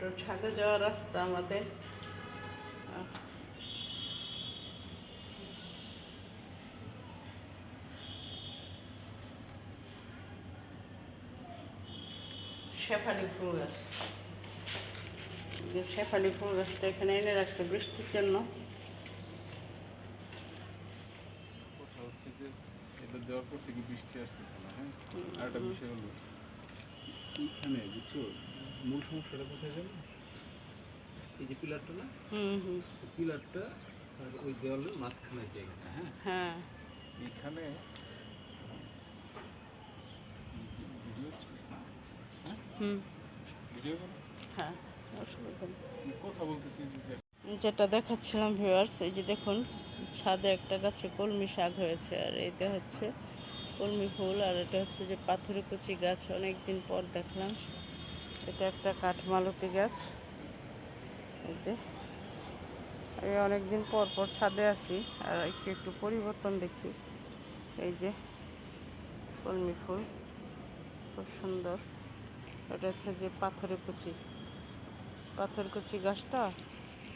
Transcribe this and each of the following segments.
একটু ছাদে যাওয়ার রাস্তা আমাদের। শেফালি ফুল গাছ। শেফালি ফুল গাছটা এখানে এনে রাখছে বৃষ্টির জন্য। হচ্ছে যে এটা দেওয়ার পর থেকে বৃষ্টি আসতেছে না হ্যাঁ? আর একটা বিষয় হলো এইখানে বুঝছ? মূল সমস্যাটা কোথায় যাবে এই যে পিলারটা না? হুম হুম। পিলারটা আর ওই দেওয়ালের মাঝখানের জায়গাটা হ্যাঁ? হ্যাঁ। এখানে হ্যাঁ? হ্যাঁ যেটা দেখাচ্ছিলাম ভিউয়ার্স এই যে দেখুন ছাদে একটা গাছে কলমি শাক হয়েছে আর এইটা হচ্ছে কলমি ফুল আর এটা হচ্ছে যে পাথরে কুচি গাছ অনেক দিন পর দেখলাম। এটা একটা কাঠমালতি গাছ। এই যে। আমি অনেক দিন পর পর ছাদে আসি আর একটু একটু পরিবর্তন দেখি। এই যে কলমি ফুল, খুব সুন্দর। এটা হচ্ছে যে পাথরে কুচি। পাথর কুচি গাছটা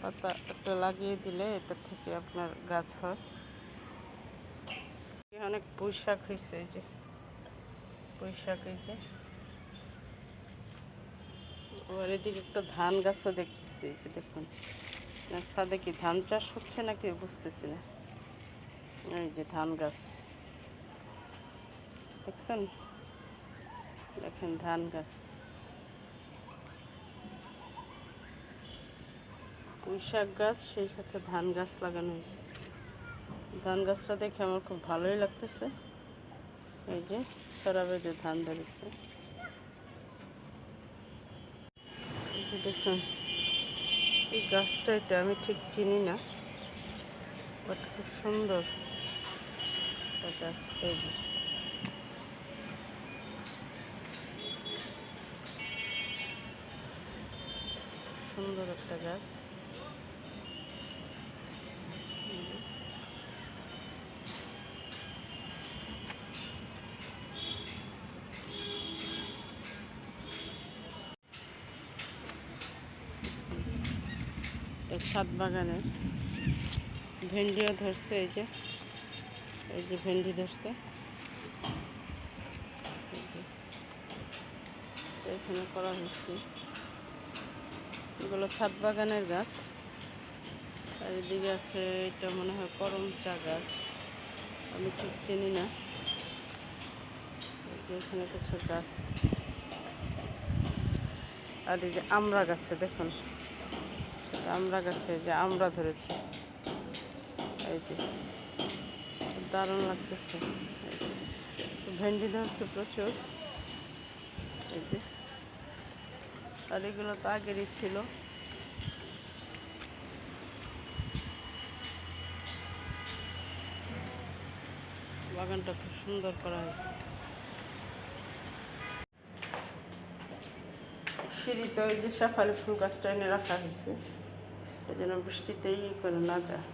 পাতা একটা লাগিয়ে দিলে এটা থেকে আপনার গাছ হয়। অনেক শাক হয়েছে এই যে। শাক এই যে। এদিকে একটা ধান গাছও দেখতেছি যে দেখুন। ছাদে কি ধান চাষ হচ্ছে নাকি বুঝতেছি না। এই যে ধান গাছ। দেখছেন? দেখেন ধান গাছ। পুঁই শাক গাছ, সেই সাথে ধান গাছ লাগানো হয়েছে ধান গাছটা দেখে আমার খুব ভালোই লাগতেছে। এই যে সারা বেঁধে ধান ধরেছে। দেখুন, এই গাছটা এটা আমি ঠিক চিনি না বাট খুব সুন্দর। সুন্দর একটা গাছ। ছাদ বাগানের ভেন্ডিও ধরছে এই যে এই যে ভেন্ডি ধরছে। এখানে করা হয়েছে। এগুলো ছাদ বাগানের গাছ। আর এদিকে আছে, এটা মনে হয় করম চা গাছ। আমি ঠিক চিনি না। যে এখানে কিছু গাছ। আর এই যে আমড়া গাছে, দেখুন। আমড়া গাছে, যে আমরা ধরেছি। এই যে, দারুণ লাগতেছে। ভেন্ডি ধরছে প্রচুর। এই যে, আর এগুলো তো আগেরই ছিল। বাগানটা খুব সুন্দর করা হয়েছে। সিঁড়িতে ওই যে শেফালি ফুল গাছটা এনে রাখা হয়েছে। জন্য বৃষ্টিতেই করে না যায়।